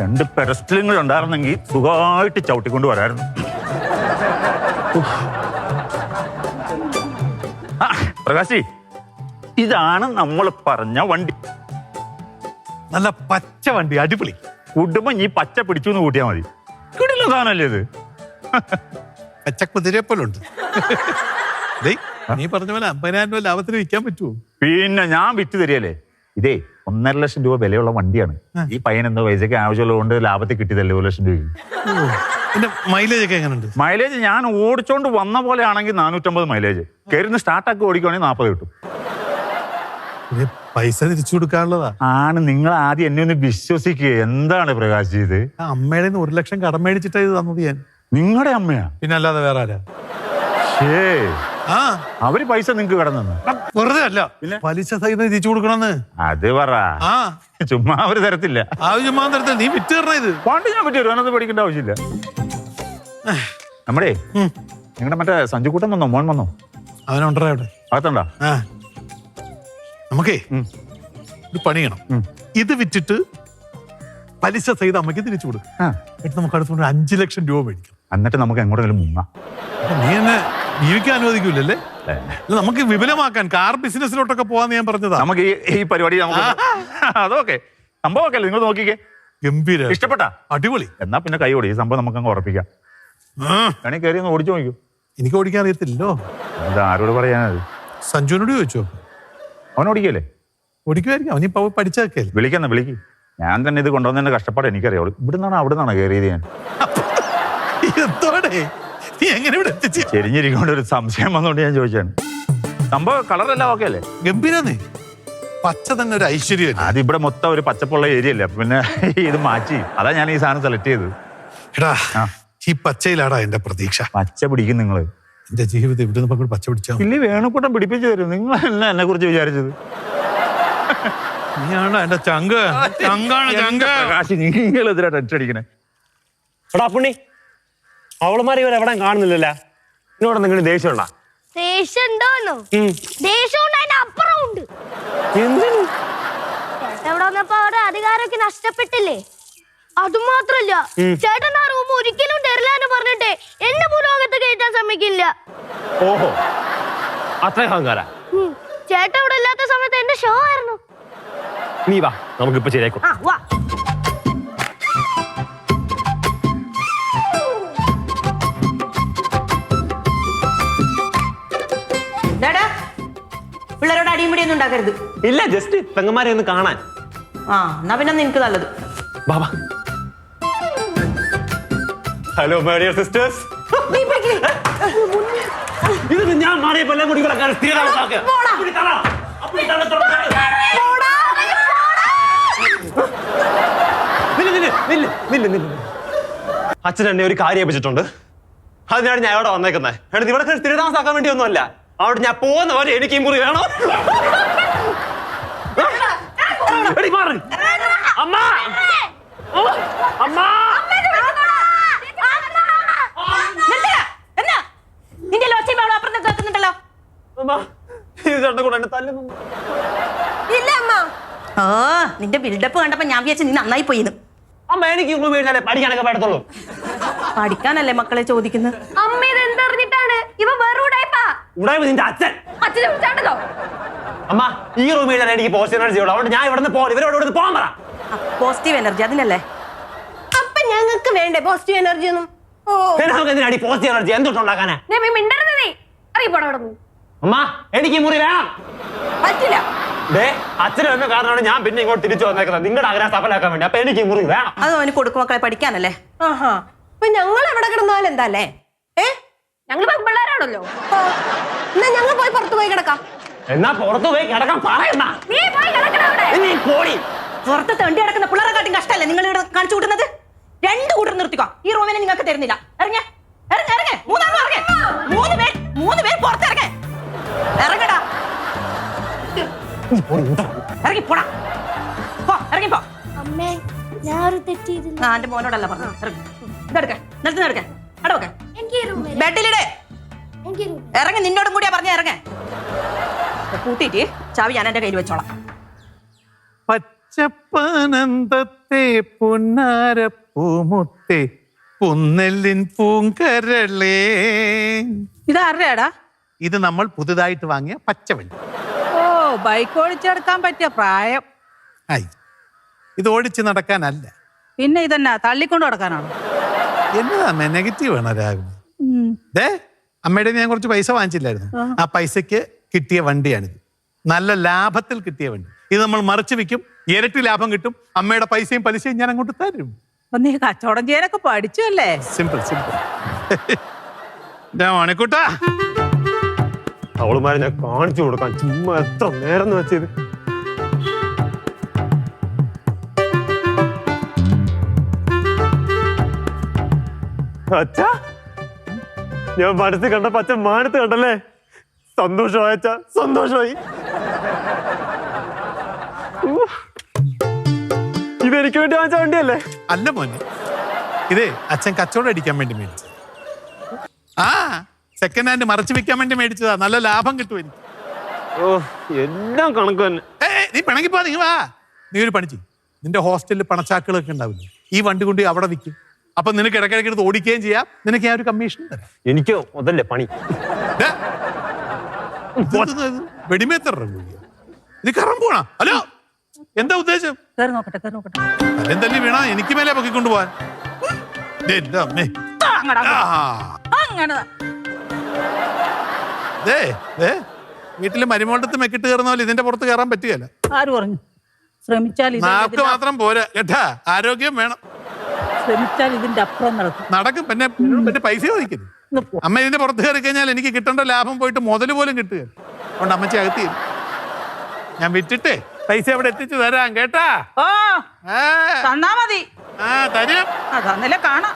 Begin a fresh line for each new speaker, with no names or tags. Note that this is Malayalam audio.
രണ്ട് പെരസ്റ്റിലിങ്ങൾ ഉണ്ടായിരുന്നെങ്കിൽ സുഖമായിട്ട് ചവിട്ടിക്കൊണ്ട് വരായിരുന്നു. പ്രകാശി ഇതാണ് നമ്മൾ പറഞ്ഞ വണ്ടി.
നല്ല പച്ച വണ്ടി അടിപൊളി.
കുടുംബം ഈ പച്ച പിടിച്ചു എന്ന് കൂട്ടിയാൽ മതി. കിടില സാധനമല്ലേ ഇത്?
പച്ച കുതിരയെ പോലുണ്ട് നീ പറഞ്ഞ പോലെ അമ്പതിനായിരം രൂപ ലാഭത്തിന് വിൽക്കാൻ പറ്റുമോ
പിന്നെ ഞാൻ വിറ്റ് തരികയല്ലേ? ഇതേ ഒന്നര ലക്ഷം രൂപ വിലയുള്ള വണ്ടിയാണ്. ഈ പയ്യൻ എന്തോ പൈസക്ക് ആവശ്യമുള്ളതുകൊണ്ട് ലാഭത്തിൽ കിട്ടിയതല്ലേ ഒരു ലക്ഷം
രൂപ മൈലേജ് ഒക്കെ എങ്ങനെയുണ്ട്
മൈലേജ് ഞാൻ ഓടിച്ചോണ്ട് വന്ന പോലെ ആണെങ്കിൽ നാനൂറ്റമ്പത് മൈലേജ് കയറുന്ന സ്റ്റാർട്ടാക്കി ഓടിക്കുവാണെങ്കിൽ നാൽപ്പത് കിട്ടും.
ഇത് പൈസ തിരിച്ചു കൊടുക്കാനുള്ളതാ.
ആണ് നിങ്ങൾ ആദ്യം എന്നെ ഒന്ന് വിശ്വസിക്കുക എന്താണ് പ്രകാശ് ഇത്?
ആ അമ്മയുടെ ഒരു ലക്ഷം കടം മേടിച്ചിട്ടാ ഇത് തന്നത് ഞാൻ.
നിങ്ങളുടെ അമ്മയാ?
പിന്നെ അല്ലാതെ വേറെ ആരാ? ആ
അവർ പൈസ നിങ്ങക്ക് കടന്നു
വെറുതെ അല്ല. പലിശ സഹിതം തിരിച്ചു കൊടുക്കണമെന്ന്
അത് പറ.
ആ.
ചുമ്മാ അവർ തരത്തില്ല.
ആ ചുമ്മാ തരത്തില്ല. നീ വിറ്റ് തരണ ഇത്.
പണ്ട് ഞാൻ പറ്റി അതിനകത്ത് പഠിക്കേണ്ട ആവശ്യമില്ല. നമ്മുടെ. നിങ്ങളുടെ മറ്റേ സഞ്ജുക്കൂട്ടം വന്നോ? മോൻ വന്നോ?
അവനുണ്ടോ അവിടെ.
അകത്തുണ്ടോ?
നമുക്കേ
ഇത്
ഒരു പണി ഇത് വിറ്റിട്ട് പലിശ സഹിത അമ്മയ്ക്ക് തിരിച്ചു കൊടുക്കും. എന്നിട്ട് നമുക്ക് അടുത്തുകൊണ്ട് അഞ്ചു ലക്ഷം രൂപ മേടിക്കാം.
എന്നിട്ട് നമുക്ക് എങ്ങോട്ടെങ്കിലും മുങ്ങാം.
നീ എന്നെ ജീവിക്കാൻ അനുവദിക്കൂലല്ലേ? നമുക്ക് വിപുലമാക്കാൻ കാർ ബിസിനസ്സിലോട്ടൊക്കെ പോവാന്ന് ഞാൻ പറഞ്ഞതാ.
നമുക്ക് ഈ ഈ പരിപാടി നമുക്ക് അതൊക്കെ. സംഭവം ഒക്കെ നിങ്ങൾ നോക്കിക്കേ.
ഗംഭീര.
ഇഷ്ടപ്പെട്ട?
അടിപൊളി.
എന്നാ പിന്നെ കൈ ഓടി. ഈ സംഭവം നമുക്ക് അങ്ങ് ഉറപ്പിക്കാം വേണമെങ്കിൽ കയറി ഒന്ന് ഓടിച്ചു നോക്കൂ.
എനിക്ക് ഓടിക്കാൻ അറിയത്തില്ലോ
അത് ആരോട് പറയാനത്
സഞ്ജുവിനോട് ചോദിച്ചോ?
അവൻ ഓടിക്കല്ലേ
ഓടിക്കുമായിരിക്കും. അവനിപ്പോ പഠിച്ചതൊക്കെ
വിളിക്കുന്ന വിളിക്ക് ഞാൻ തന്നെ ഇത് കൊണ്ടുവന്നതിന്റെ കഷ്ടപ്പാട് എനിക്കറിയാവുള്ളൂ ഇവിടുന്നാണ് അവിടെ നിന്നാണ് കയറിയത് ഞാൻ.
എന്തോടെ നീ എങ്ങനെ ഇവിടെ എത്തിച്ച്?
ചെരിഞ്ഞിരിക്കൊണ്ട് ഒരു സംശയം വന്നുകൊണ്ട് ഞാൻ ചോദിച്ചാണ്. സംഭവം കളറെല്ലാം ഓക്കെ അല്ലേ?
ഗംഭീരന്നേ. പച്ച തന്നെ ഒരു ഐശ്വര്യം
അത് ഇവിടെ മൊത്തം ഒരു പച്ചപ്പുള്ള ഏരിയ അല്ലേ? അപ്പൊ പിന്നെ ഇത് മാറ്റി. അതാ ഞാൻ ഈ സാധനം സെലക്ട് ചെയ്തത്
എടാ
ആ.
ഈ പച്ചയിലാടാ എന്റെ പ്രതീക്ഷ.
പച്ച പിടിക്കും നിങ്ങൾ.
എന്റെ ജീവിതം ഇവിടെ നിന്ന് പച്ച പിടിച്ചാ
ഇല്ലേ വേണുക്കൂട്ടം പിടിപ്പിച്ചു തരും. നിങ്ങൾ എന്നെ എന്നെ കുറിച്ച് വിചാരിച്ചത്?
നീയാണോ എന്റെ ചങ്ക്? ചങ്കാണ് ചങ്ക്.
പ്രകാശ് നിങ്ങൾ എതിരാ ടെൻഷൻ അടിക്കണേ?
എടാ പുണ്ണി അവളുമാരെ ഇവർ എവിടെ കാണുന്നില്ലല്ല. ഇന്നോട് നിങ്ങൾ ദേഷ്യമുള്ള
ദേഷ്യം ഉണ്ടോന്നോ ദേഷ്യം ഉണ്ട് അതിന്റെ അപ്പുറം ഉണ്ട്.
എന്തിനു?
ചേട്ടൻ വന്നപ്പോ അവരുടെ അധികാരമൊക്കെ നഷ്ടപ്പെട്ടില്ലേ? അതുമാത്രല്ല ചേട്ടൻ ആ റൂം ഒരിക്കലും തരില്ല എന്ന് പറഞ്ഞിട്ട് എന്നെ ഭൂലോകത്ത് കയറ്റാൻ സമ്മതിക്കില്ല.
ഓഹോ. അത്ര അഹങ്കാര?
ചേട്ടൻ ഇവിടെ ഇല്ലാത്ത സമയത്ത് എന്റെ ഷോ ആയിരുന്നു.
നീ വാ നമുക്കിപ്പോ ശരിയാക്കും
ആ വാ.
പിള്ളേരോട് അടിയും ഒന്നും ഉണ്ടാക്കരുത്.
ഇല്ല ജസ്റ്റ് പെങ്ങന്മാരെ ഒന്ന് കാണാൻ.
ആ എന്നാ പിന്നെ നിനക്ക് നല്ലത്.
ബാബാ ഹലോ മൈ ഡിയർ സിസ്റ്റേഴ്സ് ഇത് ഞാൻ മാറിയ എല്ലാം കൂടി ഇവിടെ അച്ഛൻ എന്നെ ഒരു കാര്യം ഏൽപ്പിച്ചിട്ടുണ്ട്. അതിനാണ് ഞാൻ ഇവിടെ വന്നേക്കുന്നത് ഇവിടെ സ്ഥിരതാമസാക്കാൻ വേണ്ടി ഒന്നുമല്ല അവിടെ ഞാൻ പോകുന്ന പോലെ എനിക്ക് ഈ മുറി വേണോ? എടി മാറി. അമ്മ. അമ്മ?
നിന്റെ ലോച്ചയും അപ്പുറത്ത് കേൾക്കുന്നുണ്ടല്ലോ. ഇല്ല അമ്മ. ഓ നിന്റെ ബിൽഡപ്പ് കണ്ടപ്പോ ഞാൻ വിചാരിച്ചു നീ നന്നായി പോയിന്ന്.
അമ്മ എനിക്ക് പഠിക്കാനൊക്കെ പറ്റത്തുള്ളൂ
പഠിക്കാനല്ലേ മക്കളെ ചോദിക്കുന്നത്
അമ്മ ഇത് എന്തറിഞ്ഞിട്ടാണ് ഇവ വേറെ ഉടായിപ്പാ
ഇവിടെ നിന്റെ അച്ഛൻ.
അച്ഛനെ വിളിച്ചാണ്ടല്ലോ.
അമ്മ ഈ റൂമിൽ തന്നെ എനിക്ക് പോസിറ്റീവ് എനർജി ഉള്ളൂ. അതുകൊണ്ട് ഞാൻ ഇവിടെ നിന്ന് പോകാൻ ഇവരോട് ഇവിടെ പോകാൻ പറ.
പോസിറ്റീവ് എനർജി അതിനല്ലേ?
അപ്പൊ ഞങ്ങൾക്ക് വേണ്ടേ പോസിറ്റീവ് എനർജി ഒന്നും? ഓ.
പിന്നെ നമുക്ക് എന്തിനാടി പോസിറ്റീവ് എനർജി എന്തൊട്ടുണ്ടാക്കാനാ?
മിണ്ടരുത് നീ. അറിയപ്പോടെ അവിടെ നിന്ന്
അമ്മ എനിക്ക് ഈ മുറി വേണം.
പറ്റില്ല.
ദേ അച്ഛൻ കാരണമാണ് ഞാൻ പിന്നെ ഇങ്ങോട്ട് തിരിച്ചു വന്നേക്കുന്നത്. നിങ്ങളുടെ ആഗ്രഹം സഫലാക്കാൻ വേണ്ടി. അപ്പൊ എനിക്ക് ഈ മുറി വേണം.
അത് അവന് കൊടുക്കും മക്കളെ പഠിക്കാനല്ലേ?
ആഹാ. അപ്പൊ ഞങ്ങൾ എവിടെ കിടന്നാൽ എന്താല്ലേ ഏ?
ഞങ്ങൾ പെൺപിള്ളേരാണല്ലോ
എന്നാ ഞങ്ങൾ പോയി പുറത്തു പോയി കിടക്കാം.
എന്നാ പുറത്തു പോയി കിടക്കാൻ പറയുന്ന.
നീ പോയി
നീ പോടി.
പുറത്ത് തണ്ടി കിടക്കുന്ന പിള്ളേരെ കാട്ടി കഷ്ടമല്ലേ നിങ്ങൾ ഇവിടെ കാണിച്ചു കൂട്ടുന്നത്? രണ്ട് കൂട്ടർ നിർത്തിക്കോ. ഈ റൂമിനെ നിങ്ങൾക്ക് തരുന്നില്ല. ഇറങ്ങേ. ഇറങ്ങ ഇറങ്ങ. മൂന്നാളും ഇറങ്ങ. മൂന്ന് പേർ മൂന്ന് പേർ പുറത്തിറങ്ങ ഇറങ്ങടാ. ഇറങ്ങി പോടാ. പോ ഇറങ്ങി പോ.
അമ്മേ ഞാൻ ഒരു തെറ്റ് ചെയ്തില്ല.
ആ എന്റെ മോനോടല്ല പറഞ്ഞു ഇറങ്ങി. ഇതെടുക്ക. നിർത്തി എടുക്ക. അടവക്ക. ബെഡിലിടെ. ഇറങ്ങി നിന്നോടും കൂടിയാ പറഞ്ഞ ഇറങ്ങ. കൂട്ടിട്ട് ചാവി ഞാൻ എന്റെ കയ്യിൽ വെച്ചോളാം.
പച്ചപ്പാനന്ദത്തെ പച്ചപ്പനന്തത്തെ പൊന്നാരപ്പൂമുത്തെ പുന്നെല്ലിൻ പൂങ്കരളേ.
ഇതാരുടെയാടാ
ഇത് നമ്മൾ പുതുതായിട്ട് വാങ്ങിയ പച്ചവണ്ടി
ഓ ബൈക്ക് ഓടിച്ചെടുക്കാൻ പറ്റിയ പ്രായം.
ആയി ഇത് ഓടിച്ച് നടക്കാനല്ല.
പിന്നെ ഇതെന്നാ തള്ളിക്കൊണ്ട് നടക്കാനാണോ?
എന്നതാ നെഗറ്റീവ് ആണ് രാവിലെ? ദേ അമ്മയുടെ ഞാൻ കുറച്ച് പൈസ വാങ്ങിച്ചില്ലായിരുന്നു. ആ പൈസക്ക് കിട്ടിയ വണ്ടിയാണിത്. നല്ല ലാഭത്തിൽ കിട്ടിയ വണ്ടി. ഇത് നമ്മൾ മറിച്ച് വിൽക്കും ഇരട്ടി ലാഭം കിട്ടും അമ്മയുടെ പൈസയും പലിശയും ഞാൻ അങ്ങോട്ട് തരും.
അപ്പൊ നീ കച്ചവടം ചെയ്യാനൊക്കെ പഠിച്ചു അല്ലേ?
Simple simple മണിക്കൂട്ട.
അവളുമാരെ ഞാൻ കാണിച്ചു കൊടുക്കാൻ ചുമ്മാ എത്ര നേരം വെച്ചത്. അച്ഛാ. ഞാൻ മനസ്സിൽ കണ്ട പച്ച മാനത്ത് കണ്ടല്ലേ? സന്തോഷമായ. സന്തോഷമായി ഇത് ഇതെനിക്ക് വേണ്ടി വാങ്ങിച്ച വണ്ടിയല്ലേ?
അല്ല മോനെ. ഇതേ അച്ഛൻ കച്ചവടം അടിക്കാൻ വേണ്ടി മേടിച്ചു. ആ സെക്കൻഡ് ഹാൻഡ് മറച്ചു വെക്കാൻ വേണ്ടി മേടിച്ചതാ. നല്ല ലാഭം കിട്ടും എനിക്ക്.
ഓ എല്ലാം കണക്ക് തന്നെ.
ഏ നീ പിണങ്ങിപ്പോ നീ വാ. നീ ഒരു പണി ചെയ്യും. നിന്റെ ഹോസ്റ്റലിൽ പണച്ചാക്കുകളൊക്കെ ഉണ്ടാവില്ലേ? ഈ വണ്ടി കൊണ്ട് അവിടെ വിൽക്കും അപ്പൊ നിനക്ക് ഇടയ്ക്കിടയ്ക്ക് എടുത്ത് ഓടിക്കുകയും ചെയ്യാം. നിനക്ക് ഞാൻ ഒരു കമ്മീഷൻ തരാം.
എനിക്കോ അതല്ലേ പണി?
ദേ, ഇത്? ഇത് കറം ഹലോ? എന്താ ഉദ്ദേശം?
കയറി നോക്കട്ടെ കയറി നോക്കട്ടെ.
തല്ലും തല്ലി വീണ എനിക്ക് മേലെ പൊക്കിക്കൊണ്ട് പോവാൻ. ദേ, എന്റെ അമ്മേ.
ആ, അങ്ങട് അങ്ങട്.
ആ,
അങ്ങനെ.
ദേ, ദേ, വീട്ടിലെ മരുമോണ്ടത്ത് മെക്കിട്ട് കയറുന്ന പോലെ ഇതിന്റെ പുറത്ത് കയറാൻ പറ്റുകയല്ല.
ആര് പറഞ്ഞു? ശ്രമിച്ചാൽ ഇത്
നാക്ക് മാത്രം പോരാ. കേട്ടാ ആരോഗ്യം വേണം.
ശ്രമിച്ചാൽ ഇതിന്റെ അപ്പുറം നടക്കും.
നടക്കും. പിന്നെ പിന്നെ പൈസ
ചോദിക്കും.
അമ്മ ഇതിന്റെ പുറത്ത് കയറി കഴിഞ്ഞാൽ എനിക്ക് കിട്ടേണ്ട ലാഭം പോയിട്ട് മുതൽ പോലും കിട്ടുക അതുകൊണ്ട് അമ്മച്ചി അകത്തി ഞാൻ വിറ്റിട്ടേ പൈസ അവിടെ എത്തിച്ചു തരാം കേട്ടാ?
ഓ തന്നാ മതി.
ആ തരും.
അതാന്നല്ലേ കാണാം.